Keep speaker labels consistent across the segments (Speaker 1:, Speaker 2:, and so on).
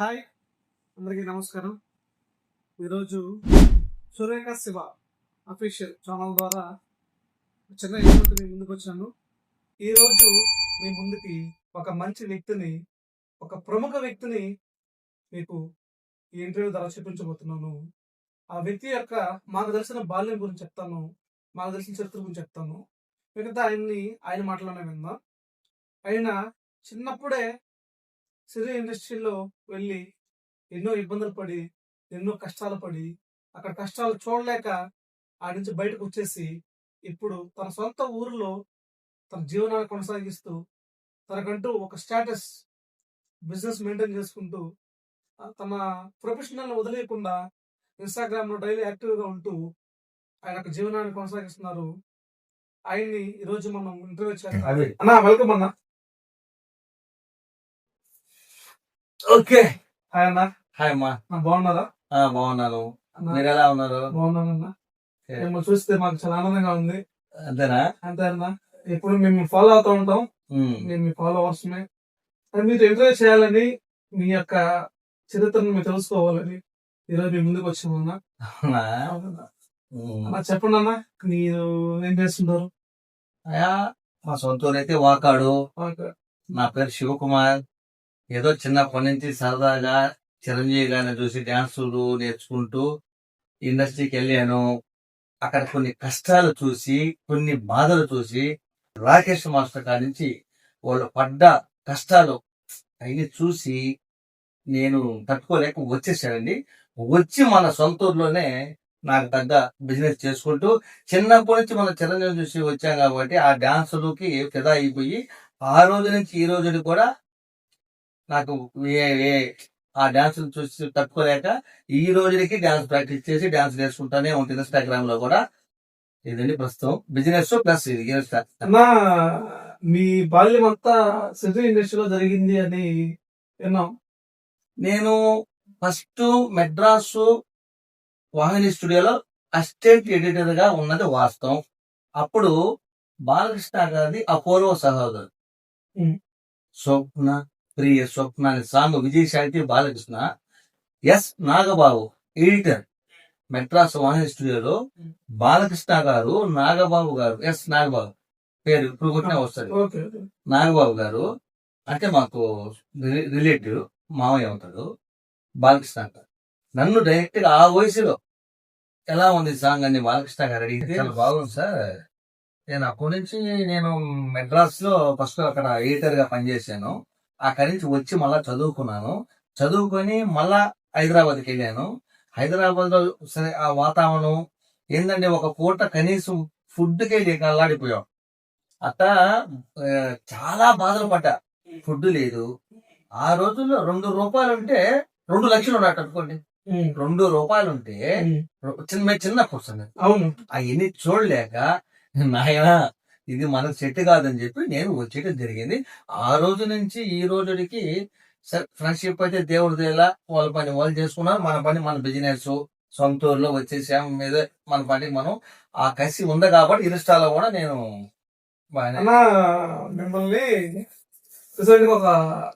Speaker 1: Hi అందరికీ నమస్కారం. ఈరోజు సురేఖ శివ అఫీషియల్ ఛానల్ ద్వారా చిన్న ఇంటర్వ్యూతో మీ ముందుకు వచ్చాను. ఈరోజు మీ ముందుకి ఒక మంచి వ్యక్తిని ఒక ప్రముఖ వ్యక్తిని మీకు ఈ ఇంటర్వ్యూ ద్వారా చూపించబోతున్నాను. ఆ వ్యక్తి యొక్క మాకు తెలిసిన బాల్యం గురించి చెప్తాను మాకు తెలిసిన చరిత్ర గురించి చెప్తాను. మిగతా ఆయన్ని ఆయన మాటలోనే విందాం. ఆయన చిన్నప్పుడే సినీ ఇండస్ట్రీలో వెళ్ళి ఎన్నో ఇబ్బందులు పడి ఎన్నో కష్టాలు పడి అక్కడ కష్టాలు చూడలేక ఆ నుంచి బయటకు వచ్చేసి ఇప్పుడు తన సొంత ఊరిలో తన జీవనాన్ని కొనసాగిస్తూ తనకంటూ ఒక స్టేటస్ బిజినెస్ మెయింటైన్ చేసుకుంటూ తన ప్రొఫెషనల్ వదిలేయకుండా ఇన్స్టాగ్రామ్లో డైలీ యాక్టివ్గా ఉంటూ ఆయన యొక్క జీవనాన్ని కొనసాగిస్తున్నారు. ఆయన్ని ఈ రోజు మనం ఇంటర్వ్యూ చేస్తాం అన్నా వెల్కమ్ అన్నా. ఓకే హాయ్ అన్నా.
Speaker 2: హాయ్ అమ్మా.
Speaker 1: బాగున్నారా?
Speaker 2: బాగున్నాను. మీరు ఎలా ఉన్నారు?
Speaker 1: బాగున్నానన్నా. మిమ్మల్ని చూస్తే మాకు చాలా ఆనందంగా ఉంది.
Speaker 2: అంతేనా?
Speaker 1: అంతే అన్నా. ఇప్పుడు మేము ఫాలో అవుతూ ఉంటాం. మేము మీ ఫాలోవర్స్ మీరు ఇంటర్వ్యూ చేయాలని మీ యొక్క చరిత్రను మీరు తెలుసుకోవాలని ఈరోజు మీ ముందుకు వచ్చామన్నా?
Speaker 2: ఉమ్.
Speaker 1: అన్నా చెప్పండి అన్న. మీరు ఏం చేస్తుంటారు?
Speaker 2: అయ్యా, మా సొంత ఊరు అయితే వాకాడు. నా పేరు శివకుమార్. ఏదో చిన్నప్పటి నుంచి సరదాగా చిరంజీవి గారిని చూసి డ్యాన్సులు నేర్చుకుంటూ ఇండస్ట్రీకి వెళ్ళాను. అక్కడ కొన్ని కష్టాలు చూసి కొన్ని బాధలు చూసి రాకేష్ మాస్టర్ కాడి నుంచి వాళ్ళు పడ్డ కష్టాలు అవి చూసి నేను తట్టుకోలేక వచ్చేసానండి. వచ్చి మన సొంత ఊర్లోనే నాకు తగ్గ బిజినెస్ చేసుకుంటూ చిన్నప్పటి నుంచి మన చిరంజీవి చూసి వచ్చాం కాబట్టి ఆ డాన్సులకి ఫిదా అయిపోయి ఆ రోజు నుంచి ఈ రోజుకి కూడా నాకు ఆ డాన్స్ చూసి తట్టుకోలేక ఈ రోజుకి డాన్స్ ప్రాక్టీస్ చేసి డాన్స్ నేర్చుకుంటానే ఉంటుంది ఇన్స్టాగ్రామ్లో కూడా. ఇదండి ప్రస్తుతం. బిజినెస్ ప్లస్ ఇది.
Speaker 1: అన్నా మీ బాల్యం అంతా సిటీ ఇండస్ట్రీలో జరిగింది అని విన్నాం.
Speaker 2: నేను ఫస్ట్ మెడ్రాసు వాహిని స్టూడియోలో అసిస్టెంట్ ఎడిటర్గా ఉన్నది వాస్తవం. అప్పుడు బాలకృష్ణ గారిది అపూర్వ సహోదరు. స్వప్న ప్రియ అనే song Vijayashanti Balakrishna yes Nagababu editor Madras Vahini స్టూడియోలో బాలకృష్ణ గారు నాగబాబు గారు ఎస్ నాగబాబు పేరు ఇప్పుడు కొట్టినా వస్తుంది.
Speaker 1: Okay okay.
Speaker 2: నాగబాబు గారు అంటే మాకు రిలేటివ్ మామయ్య అవుతాడు బాలకృష్ణ గారు. నన్ను డైరెక్ట్గా ఆ వయసులో ఎలా ఉంది సాంగ్ అని బాలకృష్ణ గారు అడిగితే చాలా బాగుంది సార్. నేను అప్పటి నుంచి నేను మెడ్రాస్లో ఫస్ట్ అక్కడ ఎడిటర్గా పనిచేశాను. అక్కడి నుంచి వచ్చి మళ్ళా చదువుకున్నాను. చదువుకొని మళ్ళా హైదరాబాద్కి వెళ్ళాను. హైదరాబాద్లో సరే ఆ వాతావరణం ఏంటంటే ఒక పూట కనీసం ఫుడ్కి లేక అల్లాడిపోయాం. అట్టా ఆ, చాలా బాధలు పడ్డా. ఫుడ్ లేదు. ఆ రోజుల్లో రెండు రూపాయలు ఉంటే రెండు లక్షలు ఉన్నట్టు అనుకోండి. రెండు రూపాయలు ఉంటే. చిన్న చిన్న కూర్చుంది
Speaker 1: అవును.
Speaker 2: అవన్నీ చూడలేక నాయన ఇది మనకు సెట్ కాదని చెప్పి నేను వచ్చేయడం జరిగింది. ఆ రోజు నుంచి ఈ రోజుకి ఫ్రెండ్షిప్ అయితే దేవుడి దేలా వాళ్ళ పని వాళ్ళు చేసుకున్నారు. మన పని మన బిజినెస్ సొంత ఊర్లో వచ్చేసాం మీద మన పని మనం ఆ కసి ఉంది కాబట్టి ఇన్స్టాలో కూడా నేను
Speaker 1: మిమ్మల్ని రీసెంట్ ఒక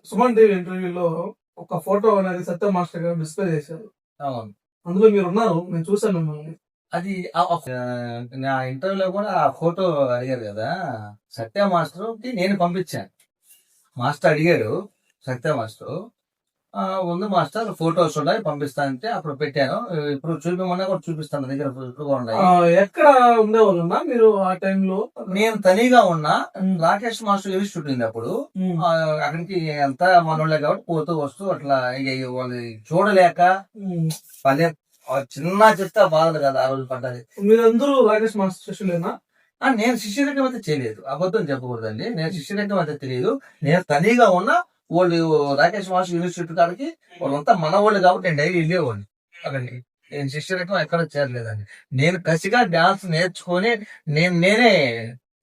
Speaker 1: సుమన్ టీవీ ఇంటర్వ్యూలో ఒక ఫోటో అనేది సత్య మాస్టర్ గారు డిస్ప్లే చేశారు.
Speaker 2: అవును.
Speaker 1: అందులో మీరు ఉన్నారు. నేను చూశాను మిమ్మల్ని.
Speaker 2: అది నా ఇంటర్వ్యూలో కూడా ఆ ఫోటో అడిగారు కదా సత్య మాస్టర్కి నేను పంపించాను. మాస్టర్ అడిగాడు సత్య మాస్టర్ ఉంది మాస్టర్ ఫోటోస్ ఉన్నాయి పంపిస్తానంటే అప్పుడు పెట్టాను. ఇప్పుడు చూపించమన్నా కూడా చూపిస్తాను దగ్గర ఉన్నాయి.
Speaker 1: ఎక్కడ ఉండేవాళ్ళన్నా మీరు ఆ టైంలో?
Speaker 2: నేను తనిగా ఉన్నా రాకేష్ మాస్టర్ ఇన్స్టిట్యూట్ ఉంది అప్పుడు. అక్కడికి అంతా మనోళ్ళే కాబట్టి పోతూ వస్తూ అట్లా వాళ్ళు చూడలేక
Speaker 1: ఉమ్.
Speaker 2: చిన్న చెత్త బాధలు కదా ఆ రోజు పడ్డది
Speaker 1: మీరందరూ రాకేష్ మాస్టర్ శిష్యులేనా?
Speaker 2: నేను శిష్యరకం అయితే చేయలేదు. అబద్ధం చెప్పకూడదండి. నేను శిష్యరకం అయితే తెలియదు. నేను తనిగా ఉన్నా వాళ్ళు రాకేష్ మాస్టర్ యూనివర్సిటీ కాడికి వాళ్ళంతా మన వాళ్ళు కాబట్టి నేను డైలీ వెళ్ళేవాడిని అక్కడికి. నేను శిష్యరకం ఎక్కడ చేరలేదండి. నేను కసిగా డాన్స్ నేర్చుకొని నేను నేనే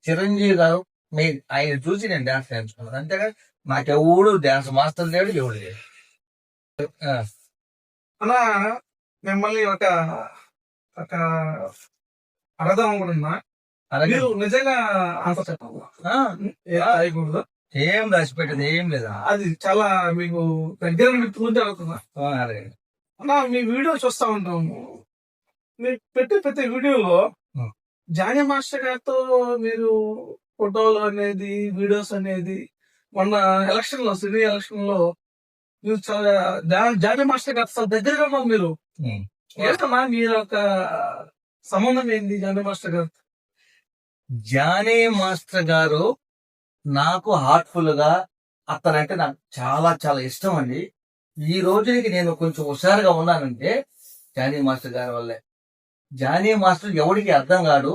Speaker 2: చిరంజీవి గారు మీ ఆయన చూసి నేను డాన్స్ నేర్చుకున్నాను. అంతేగా నాకెవడు డాన్స్ మాస్టర్ లేడు ఎవడు లేడు. ఆ,
Speaker 1: అలా మిమ్మల్ని ఒక ఒక అడగదాం అనుకుంటున్నా
Speaker 2: అలాగే.
Speaker 1: మీరు నిజంగా ఆన్సర్ చెప్పాలి
Speaker 2: ఆ,
Speaker 1: ఏ రాయకూడదు.
Speaker 2: ఏం లేదా?
Speaker 1: అది చాలా మీకు దగ్గర
Speaker 2: ఆ, అలాగే.
Speaker 1: అన్నా మీ వీడియో చూస్తా ఉంటాము. మీరు పెట్టే ప్రతి వీడియోలో. జానీ మాస్టర్ గారితో మీరు ఫోటోలు అనేది వీడియోస్ అనేది మొన్న ఎలక్షన్లో సిటీ ఎలక్షన్లో మీరు మాస్టర్ గారు చాలా దగ్గరగా ఉన్నారు మీరు. ఏంటన్నా మీరు ఒక సంబంధం ఏంది జానీ మాస్టర్ గారు?
Speaker 2: జానీ మాస్టర్ గారు నాకు హార్ట్ఫుల్గా అతనంటే నాకు చాలా చాలా ఇష్టం అండి. ఈ రోజుకి నేను కొంచెం హుషారుగా ఉన్నానంటే జానీ మాస్టర్ గారి వల్లే. జానీ మాస్టర్ ఎవరికి అర్థం కాడు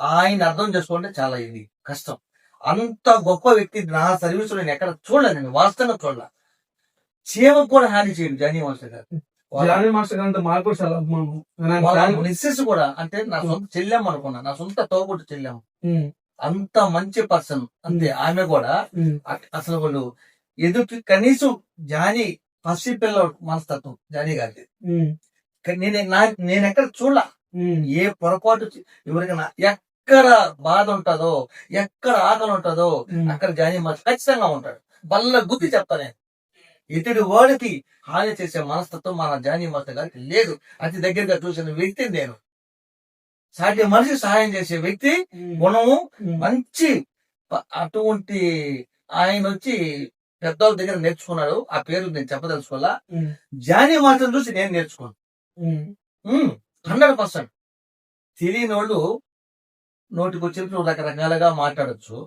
Speaker 2: ఆయన అర్థం చేసుకుంటే చాలా ఇది కష్టం. అంత గొప్ప వ్యక్తి నా సర్వీస్ నేను ఎక్కడ చూడలేదండి వాస్తవంగా చూడలే. చీమకు కూడా హాని చేయడు జానీ మాస్టర్ గారు.
Speaker 1: జానీ మాస్టర్ గారు అంటే మాకు చాలా అభిమానం.
Speaker 2: మిస్సెస్ కూడా అంటే నా సొంత చెల్లెమ్మ అనుకున్నా నా సొంత తోబుట్టు చెల్లెమ్మ. అంత మంచి పర్సన్ అంతే. ఆమె కూడా అసలు వాళ్ళు ఎదుటి కనీసం జానీ పసి పిల్ల మనస్తత్వం జానీ గారి నేను ఎక్కడ చూడ ఏ పొరపాటు ఎవరికైనా ఎక్కడ బాధ ఉంటుందో ఎక్కడ ఆకలి ఉంటుందో. అక్కడ జానీ మాస్టర్ ఖచ్చితంగా ఉంటాడు. బల్ల గుద్ది చెప్తా నేను. ఇతడి వాడికి హాని చేసే మనస్తత్వం మన జానీ మాస్టర్ గారికి లేదు. అతి దగ్గరగా చూసిన వ్యక్తి నేను. సాటి మనిషి సహాయం చేసే వ్యక్తి గుణము మంచి అటువంటి ఆయన వచ్చి పెద్దవాళ్ళ దగ్గర నేర్చుకున్నాడు. ఆ పేరు నేను చెప్పదలుచుకోవాలా? జానీ మాస్టర్ చూసి నేను నేర్చుకున్నాను. Hundred percent. తెలియని వాళ్ళు నోటికి వచ్చినప్పుడు రకరకాలుగా మాట్లాడొచ్చు.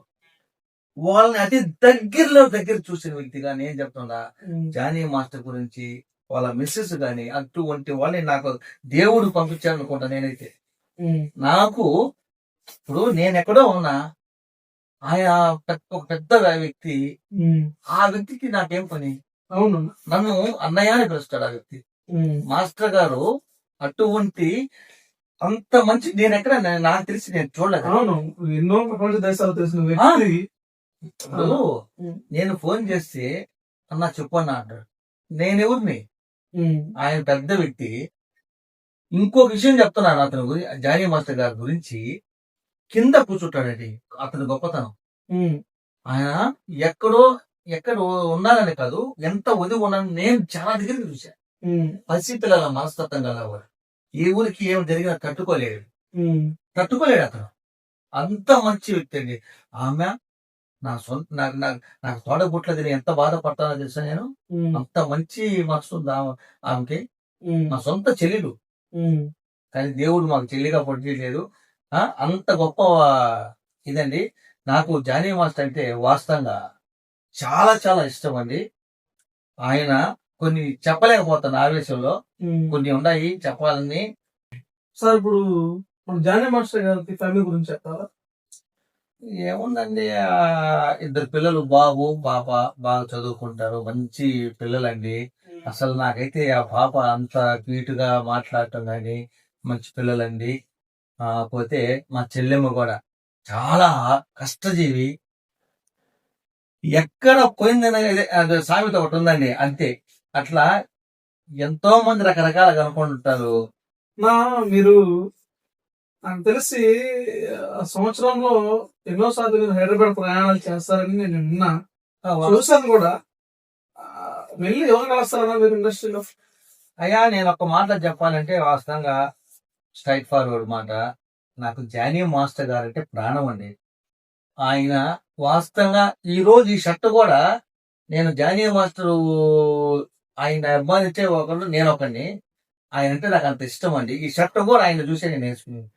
Speaker 2: వాళ్ళని అతి దగ్గరలో దగ్గర చూసిన వ్యక్తిగా నేను చెప్తున్నా. జానీ మాస్టర్ గురించి వాళ్ళ మిస్సెస్ గాని అటువంటి వాళ్ళని నాకు దేవుడు పంపించాడు అనుకుంటా నేనైతే నాకు ఇప్పుడు నేను ఎక్కడో ఉన్నా పెద్ద- ఒక పెద్ద వ్యక్తి. ఆ వ్యక్తికి నాకేం పని?
Speaker 1: అవును.
Speaker 2: నన్ను అన్నయ్య అని పిలుస్తాడు ఆ వ్యక్తి. మాస్టర్ గారు అటువంటి అంత మంచి నేను ఎక్కడ నాకు తెలిసి నేను చూడలేదు.
Speaker 1: అవును. ఎన్నో ప్రపంచ దేశాలు తెలిసిన వ్యక్తి.
Speaker 2: ఇప్పుడు
Speaker 1: ఉమ్.
Speaker 2: నేను ఫోన్ చేస్తే అన్న చెప్పు అన్న అంటాడు. నేను ఎవరిని
Speaker 1: ఉమ్,
Speaker 2: ఆయన పెద్ద వ్యక్తి. ఇంకొక విషయం చెప్తున్నాను అతని గురించి జానీ మాస్టర్ గారి గురించి. కింద కూర్చుంటాడండి అతని గొప్పతనం. ఆయన ఎక్కడో ఎక్కడ ఉన్నారని కాదు ఎంత ఒదిగి ఉన్నాను నేను చాలా దగ్గరికి చూశాను
Speaker 1: ఉమ్,
Speaker 2: పసి పిల్లల మనస్తత్వం గలవాడు. ఏ ఊరికి ఏం జరిగినా తట్టుకోలేడు. తట్టుకోలేడు అతను. అంత మంచి వ్యక్తి అండి. ఆమె నా సొంత నాకు నాకు నాకు తోడబుట్ల తిని ఎంత బాధపడతానో తెలుసా నేను? అంత మంచి మనసు ఉంది ఆమె- ఆమెకి నా సొంత చెల్లెలు. కానీ దేవుడు మాకు చెల్లిగా పొడిచేయలేదు ఆ, అంత గొప్ప ఇదండి. నాకు జానీ మాస్టర్ అంటే వాస్తవంగా చాలా చాలా ఇష్టం అండి. ఆయన కొన్ని చెప్పలేకపోతాను ఆవేశంలో. కొన్ని ఉన్నాయి చెప్పాలని
Speaker 1: సార్ ఇప్పుడు జానీ మాస్టర్ గారి ఫ్యామిలీ గురించి చెప్తారా
Speaker 2: ఏముందండి? ఇద్దరు పిల్లలు బాబు పాప బాగా చదువుకుంటారు మంచి పిల్లలండి. అసలు నాకైతే ఆ పాప అంత క్యూట్గా మాట్లాడటం కానీ మంచి పిల్లలండి. పోతే మా చెల్లెమ్మ కూడా చాలా కష్టజీవి. ఎక్కడ పోయిందని సామెత ఒకటి ఉందండి అంతే. అట్లా ఎంతో మంది రకరకాలుగా అనుకుంటుంటారు.
Speaker 1: నా మీరు నాకు తెలిసి ఆ సంవత్సరంలో ఎన్నో సార్లు మీరు హైదరాబాద్ ప్రయాణాలు చేస్తారని నేను విన్నా. చూసాను కూడా. వెళ్ళి ఎవరు కలుస్తారన్నా మీరు ఇండస్ట్రీలో?
Speaker 2: అయ్యా నేను ఒక మాట చెప్పాలంటే వాస్తవంగా స్ట్రైట్ ఫార్వర్డ్ మాట. నాకు జానీ మాస్టర్ గారు అంటే ప్రాణం అండి. ఆయన వాస్తవంగా ఈ రోజు ఈ షర్ట్ కూడా నేను జానీ మాస్టర్ ఆయన అభిమానించే ఒకళ్ళు నేను ఒకడిని. ఆయన అంటే నాకు అంత ఇష్టం అండి. ఈ షర్ట్ కూడా ఆయన చూసే నేను వేసుకున్నాను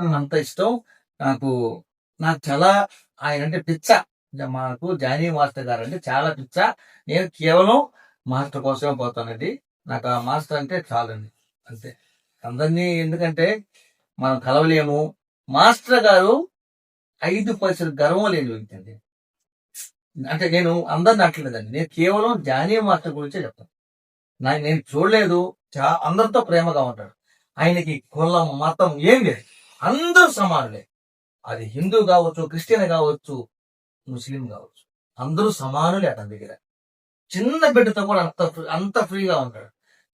Speaker 2: అంత ఇష్టం. నాకు నాకు చాలా ఆయన అంటే పిచ్చ మాకు జానీ మాస్టర్ గారు అంటే చాలా పిచ్చ. నేను కేవలం మాస్టర్ కోసమే పోతానండి. నాకు ఆ మాస్టర్ అంటే చాలండి. అంతే. అందరినీ ఎందుకంటే మనం కలవలేము. మాస్టర్ గారు ఐదు పైసలు గర్వం లేని వ్యక్తి అండి. అంటే నేను అందరిని అంటలేదండి నేను కేవలం జానీ మాస్టర్ గురించే చెప్తాను. నా నేను చూడలేదు. చా అందరితో ప్రేమగా ఉంటాడు. ఆయనకి కులం మతం ఏం లేదు. అందరూ సమానులే. అది హిందూ కావచ్చు క్రిస్టియన్ కావచ్చు ముస్లిం కావచ్చు. అందరూ సమానులే అతని దగ్గర. చిన్న బిడ్డతో కూడా అంత ఫ్రీ- అంత ఫ్రీగా ఉంటాడు.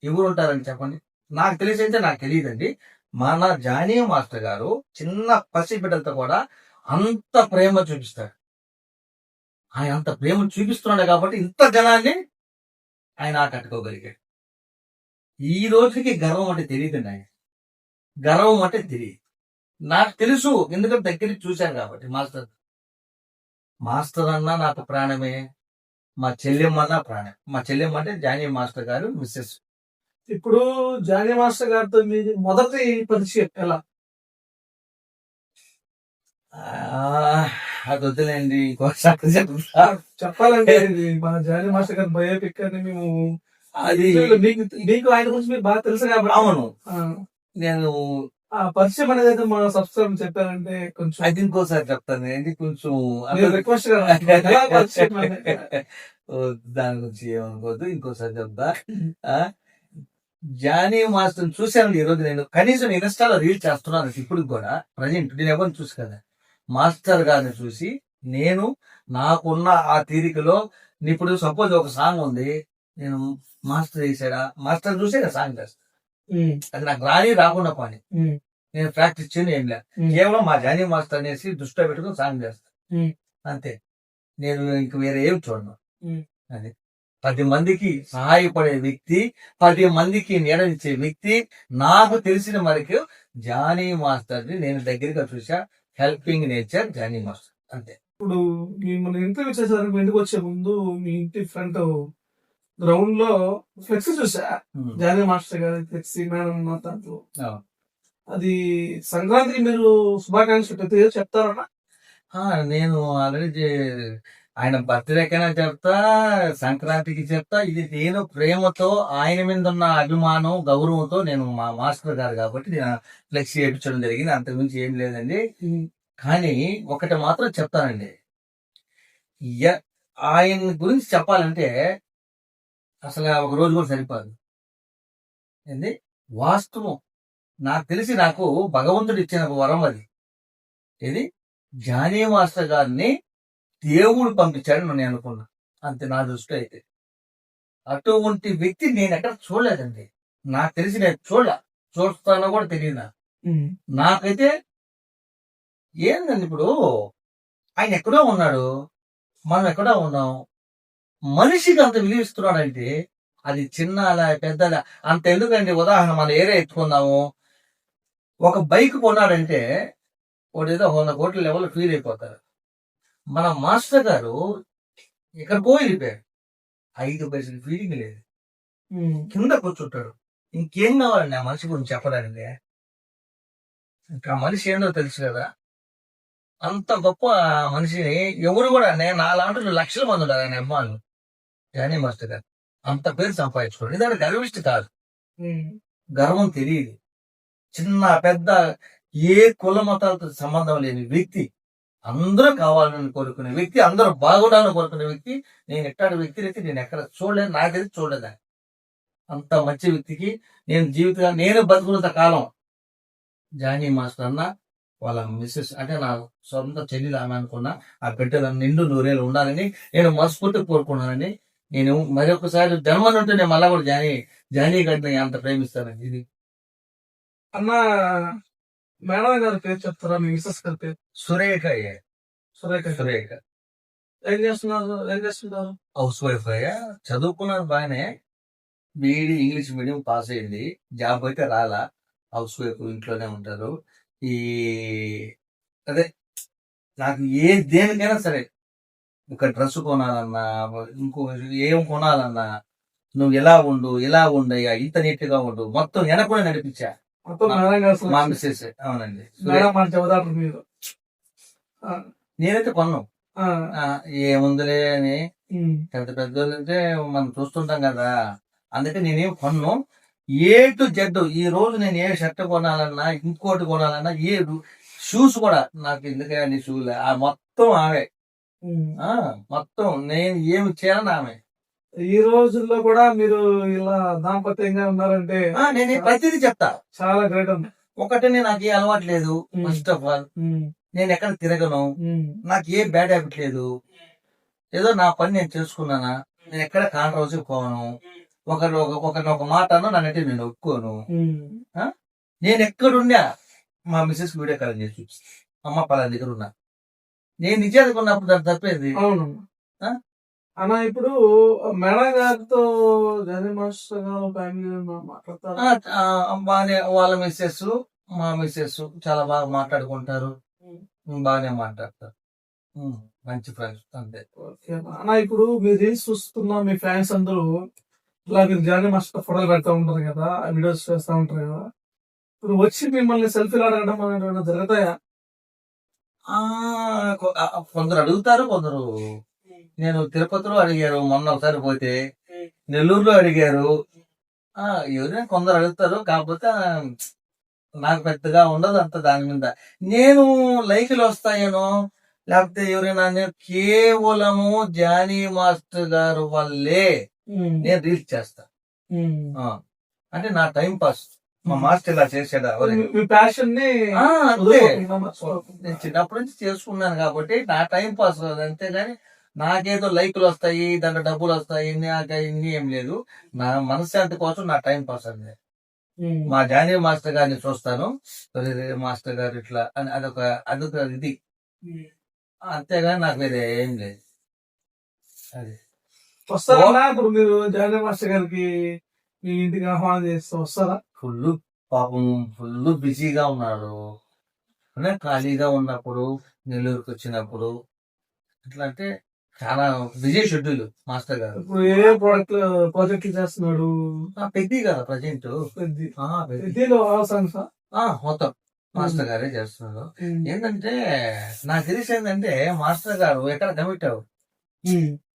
Speaker 2: ఎవరు ఉంటారని చెప్పండి? నాకు తెలిసైతే నాకు తెలియదండి. మన జానీ మాస్టర్ గారు చిన్న పసి బిడ్డలతో కూడా అంత ప్రేమ చూపిస్తాడు. ఆయన అంత ప్రేమ చూపిస్తున్నాడు కాబట్టి ఇంత జనాన్ని ఆయన ఆకట్టుకోగలిగాడు. ఈ రోజుకి గర్వం అంటే తెలియదు ఆయన. గర్వం అంటే తెలియదు. నాకు తెలుసు ఎందుకంటే దగ్గరికి చూశాను కాబట్టి. మాస్టర్ మాస్టర్ అన్నా నాకు ప్రాణమే మా చెల్లెమ్మ అన్నా ప్రాణం మా చెల్లెమ్మ అంటే జానీ మాస్టర్ గారు మిస్సెస్.
Speaker 1: ఇప్పుడు జానీ మాస్టర్ గారితో మీ మొదటి పరిచయం ఎలా?
Speaker 2: ఆ, అది వద్దులేండి ఇంకోసారి
Speaker 1: చెప్పాలంటే మన జానీ మాస్టర్ గారి బయోపిక్ అని మేము
Speaker 2: అది
Speaker 1: మీకు మీకు ఆయన గురించి మీకు బాగా తెలుసు కాబట్టి.
Speaker 2: అవును. నేను
Speaker 1: ఆ పరిచయం అనేది అయితే మన సబ్స్క్రైబర్ చెప్పారంటే కొంచెం
Speaker 2: అది ఇంకోసారి చెప్తాను. ఏంటి కొంచెం
Speaker 1: రిక్వెస్ట్
Speaker 2: దాని గురించి ఏమనుకోవద్దు ఇంకోసారి చెప్తా. ఆ, జానీ మాస్టర్ చూశాను ఈ రోజు నేను. కనీసం ఇన్స్టాలో రీల్ చేస్తున్నాను ఇప్పుడు కూడా. ప్రజెంట్ నేను ఎవరిని చూసి కదా. మాస్టర్ గారిని చూసి నేను నాకున్న ఆ తీరికలో ఇప్పుడు సపోజ్ ఒక సాంగ్ ఉంది. నేను మాస్టర్ వేసాడా మాస్టర్ చూసే సాంగ్ చేస్తా. అది నాకు రాని రాకుండా పని. నేను ప్రాక్టీస్ చేయను ఏం లే
Speaker 1: ఉమ్.
Speaker 2: కేవలం మా జానీ మాస్టర్ అనేసి దృష్టిలో పెట్టుకుని సాంగ్ చేస్తా.
Speaker 1: ఉమ్.
Speaker 2: అంతే. నేను ఇంక వేరే ఏం చూడను. అది. పది మందికి సహాయపడే వ్యక్తి పది మందికి నీడనిచ్చే వ్యక్తి నాకు తెలిసిన వరకు జానీ మాస్టర్ని నేను దగ్గరగా చూసా. Helping nature Jani master. అంతే.
Speaker 1: ఇప్పుడు మిమ్మల్ని ఇంటర్వ్యూ చేసేదానికి ఇంటికి వచ్చే ముందు మీ ఇంటి ఫ్రంట్ గ్రౌండ్లో ఫ్లెక్సీ చూసా? జానీ మాస్టర్ గారి ఫ్లెక్సీ మేడం దాంట్లో
Speaker 2: అవును.
Speaker 1: అది సంక్రాంతికి మీరు శుభాకాంక్షలు చెప్తారన్నా?
Speaker 2: నేను ఆల్రెడీ ఆయన బర్త్డేకైనా చెప్తా సంక్రాంతికి చెప్తా. ఇది నేను ప్రేమతో ఆయన మీద ఉన్న అభిమానం గౌరవంతో నేను మా మాస్టర్ గారు కాబట్టి నేను ఫ్లెక్సీ వేయించడం జరిగింది. అంతకుమించి ఏం లేదండి. కానీ ఒకటి మాత్రం చెప్తానండి. ఆయన గురించి చెప్పాలంటే అసలు ఒక రోజు కూడా సరిపోదు. ఏంది? వాస్తవం. నాకు తెలిసి నాకు భగవంతుడు ఇచ్చిన వరం అది. ఇది జానీ మాస్టర్ గారిని దేవుడు పంపించాడని నేను అనుకున్నా. అంతే నా దృష్టి అయితే. అటువంటి వ్యక్తి నేను ఎక్కడ చూడలేదండి. నాకు తెలిసి నేను చూడలే. చూస్తానో కూడా తెలియదు నాకు. నాకైతే ఏందండి ఇప్పుడు? ఆయన ఎక్కడో ఉన్నాడు. మనం ఎక్కడో ఉన్నాం. మనిషికి అంత విలువిస్తున్నాడంటే అది చిన్నలా పెద్దలా అంత ఎందుకండి ఉదాహరణ మన ఏరియా ఎత్తుకుందాము. ఒక బైక్ కొన్నాడంటే వాడు ఏదో వంద కోట్ల లెవెల్ ఫీల్ అయిపోతారు. మన మాస్టర్ గారు ఎక్కడికో వెళ్ళిపోయారు ఐదు పైసలు ఫీలింగ్ లేదు. కింద కూర్చుంటాడు. ఇంకేం కావాలండి ఆ మనిషి గురించి చెప్పడానికి? ఇంకా ఆ మనిషి ఏందో తెలుసు కదా. అంత గొప్ప మనిషిని ఎవరు కూడా నేను నా లాంటి లక్షల మంది ఉన్నారు ఆయన అమ్మాలు జానీ మాస్టర్ గారు. అంత పేరు సంపాదించుకోండి ఇదాన్ని గర్విష్టి కాదు. గర్వం తెలియదు. చిన్న పెద్ద ఏ కుల మతాలతో సంబంధం లేని వ్యక్తి అందరూ కావాలని కోరుకునే వ్యక్తి అందరూ బాగుండాలని కోరుకునే వ్యక్తి నేను ఎట్టాడు వ్యక్తిని అయితే నేను ఎక్కడ చూడలేదు నాకైతే చూడలేదు. అంత మంచి వ్యక్తికి నేను జీవితంగా నేను బతుకున్నంత కాలం జానీ మాస్టర్ అన్న వాళ్ళ మిస్సెస్ అంటే నా సొంత చెల్లెలు ఆమె అనుకున్నా ఆ బిడ్డలు నిండు నూరేళ్ళు ఉండాలని నేను మనస్ఫూర్తి కోరుకున్నానని నేను మరొకసారి జన్మని ఉంటే నేను మళ్ళా కూడా జానీ జానీ గారిని అంత ప్రేమిస్తానండి ఇది
Speaker 1: అన్న మేడం గారి పేరు చెప్తారా? మీ మిసెస్ గారి పేరు?
Speaker 2: సురేఖ
Speaker 1: సురేఖ. గారు.
Speaker 2: సురేఖ.
Speaker 1: ఏం చేస్తున్నారు? ఏం చేస్తుంటారు?
Speaker 2: హౌస్ వైఫ్ అయ్యా. చదువుకున్నారు బాగానే. బీఈడి ఇంగ్లీష్ మీడియం పాస్ అయింది. జాబ్ అయితే రాలా. హౌస్ వైఫ్ ఇంట్లోనే ఉంటారు. ఈ అదే నాకు ఏ దేనికైనా సరే ఒక డ్రెస్ కొనాలన్నా ఇంకో ఏం కొనాలన్నా నువ్వు ఎలా ఉండు ఎలా ఉండయ్యా ఇంత నీట్గా ఉండు. మొత్తం వెనకుండా నడిపించా.
Speaker 1: మొత్తం మేడం గారు
Speaker 2: మా
Speaker 1: selection.
Speaker 2: మిస్సెస్. అవునండి.
Speaker 1: మేడం మీరు.
Speaker 2: నేనైతే కొన్నాం. ఏముందిలే అని. పెద్ద పెద్దోళ్ళు అంటే మనం చూస్తుంటాం కదా. అందుకే నేనేం కొన్ను. ఏ టు జెడ్ ఈ రోజు నేను ఏ షర్ట్ కొనాలన్నా ఇంకోటి కొనాలన్నా ఏ షూస్ కూడా నాకు ఎందుకే షూలు. ఆ మొత్తం ఆమె. మొత్తం నేను ఏమి చేయాలని ఆమె.
Speaker 1: ఈ రోజుల్లో కూడా మీరు ఇలా దాంపత్యంగా ఉన్నారంటే
Speaker 2: ఆ, నేను ప్రతిదీ చెప్తా.
Speaker 1: చాలా గ్రేట్
Speaker 2: ఒకటి నాకు ఏ అలవాటు లేదు. ఫస్ట్ ఆఫ్ ఆల్ నేను ఎక్కడ తిరగను నాకు ఏ బ్యాడ్ హ్యాబిట్ లేదు. ఏదో నా పని నేను చేసుకున్నానా నేను ఎక్కడ కాంట్రవర్సీ పోను. ఒకరు ఒక ఒకరిని ఒక మాట అన్నా నన్నంటే నేను ఒప్పుకోను. నేను ఎక్కడున్నా మా మిస్సెస్ వీడియో కాల్ చేసి చూపిస్తా. అమ్మ పలానా దగ్గర ఉన్నా. నేను నిజానికి ఉన్నప్పుడు దాన్ని తప్పేది?
Speaker 1: అన్న ఇప్పుడు మేడం గారితో జని మాస్టర్ గారు ఫ్యామిలీ మాట్లాడతారు?
Speaker 2: బాగానే వాళ్ళ మిస్సెస్ మా మిస్సెస్ చాలా బాగా మాట్లాడుకుంటారు. బాగానే మాట్లాడతారు. మంచి ఫ్రెండ్స్ అంతే.
Speaker 1: అన్న. ఇప్పుడు మీరు రీల్స్ చూస్తున్న మీ ఫ్యాన్స్ అందరూ ఇలా మీరు జానీ మాస్టర్ ఫోటోలు పెడతా ఉంటారు కదా వీడియోస్ చేస్తా ఉంటారు కదా ఇప్పుడు వచ్చి మిమ్మల్ని సెల్ఫీలు అడగడం ఏమైనా జరుగుతాయా?
Speaker 2: కొందరు అడుగుతారు కొందరు నేను తిరుపతిలో అడిగారు మొన్న ఒకసారి పోతే. నెల్లూరులో అడిగారు. ఆ ఎవరైనా కొందరు అడుగుతారు కాకపోతే నాకు పెద్దగా ఉండదు అంత దాని మీద. నేను లైకులు వస్తాయేనో లేకపోతే ఎవరైనా నేను కేవలము జానీ మాస్టర్ గారు వల్లే నేను రీల్స్ చేస్తా. అంటే నా టైం పాస్. మా మాస్టర్ ఇలా చేసాడా
Speaker 1: ప్యాషన్.
Speaker 2: నేను చిన్నప్పటి నుంచి చేసుకున్నాను కాబట్టి నా టైం పాస్ అంతేగాని నాకేదో లైకులు వస్తాయి దాంట్లో డబ్బులు వస్తాయి నాకు ఇన్ని ఏం లేదు. నా మనశ్శాంతి కోసం నా టైం పాస్ అది
Speaker 1: ఉమ్.
Speaker 2: మా జానీ మాస్టర్ గారిని చూస్తాను. "ఒరే, రే, మాస్టర్ గారు ఇట్లా అని అదొక అదొక ఇది. అంతేగాని నాకు వేరే ఏం లేదు. అది.
Speaker 1: వస్తారా ఇప్పుడు మీరు జానీ మాస్టర్ గారికి మీ ఇంటికి ఆహ్వానం చేస్తే వస్తారా?
Speaker 2: ఫుల్ పాపం ఫుల్ బిజీగా ఉన్నారు. ఖాళీగా ఉన్నప్పుడు నెల్లూరుకి వచ్చినప్పుడు ఎట్లా అంటే చాలా బిజీ షెడ్యూల్ మాస్టర్ గారు.
Speaker 1: ఏ ప్రోడక్ట్ ప్రాజెక్ట్ చేస్తున్నాడు?
Speaker 2: ఆ, పెద్ది కదా ప్రజెంట్.
Speaker 1: పెద్దిలో సాంగ్స్
Speaker 2: మొత్తం మాస్టర్ గారే చేస్తున్నారు ఏంటంటే నాకు తెలిసి ఏంటంటే మాస్టర్ గారు ఎక్కడ కమిట్ అవ్వరు.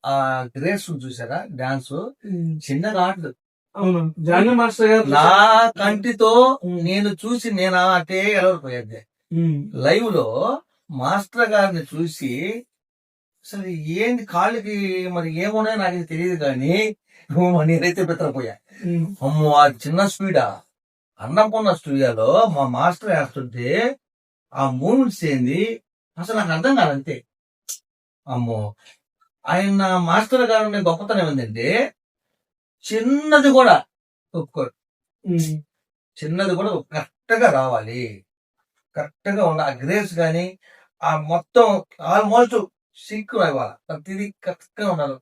Speaker 2: ఆ గ్రేస్ చూసారా? డాన్స్. చిన్నగా ఆటలు
Speaker 1: అవును. జానీ మాస్టర్ గారు
Speaker 2: నా కంటితో నేను చూసి నేను అటే ఎలవరిపోయేది. లైవ్లో మాస్టర్ గారిని చూసి అసలు ఏంది కాళ్ళకి మరి ఏమున్నాయో నాకు తెలియదు కానీ నేనైతే బెత్తరపోయా.
Speaker 1: ఉమ్.
Speaker 2: అమ్మో ఆ చిన్న స్పీడా? అన్నపూర్ణ స్టూడియోలో మా మాస్టర్ వేస్తుంటే ఆ మూమెంట్స్ ఏంది అసలు నాకు అర్థం కాదు అంతే అమ్మో ఆయన మాస్టర్ గారు గొప్పతనం ఏంటంటే చిన్నది కూడా ఒప్పుకోరు. చిన్నది కూడా కరెక్ట్గా రావాలి. కరెక్ట్గా ఉండాలి. ఆ గ్రేస్ గాని ఆ మొత్తం ఆల్మోస్ట్ సింక్ ఇవ్వాలి ప్రతిదీ కరెక్ట్గా ఉండాలి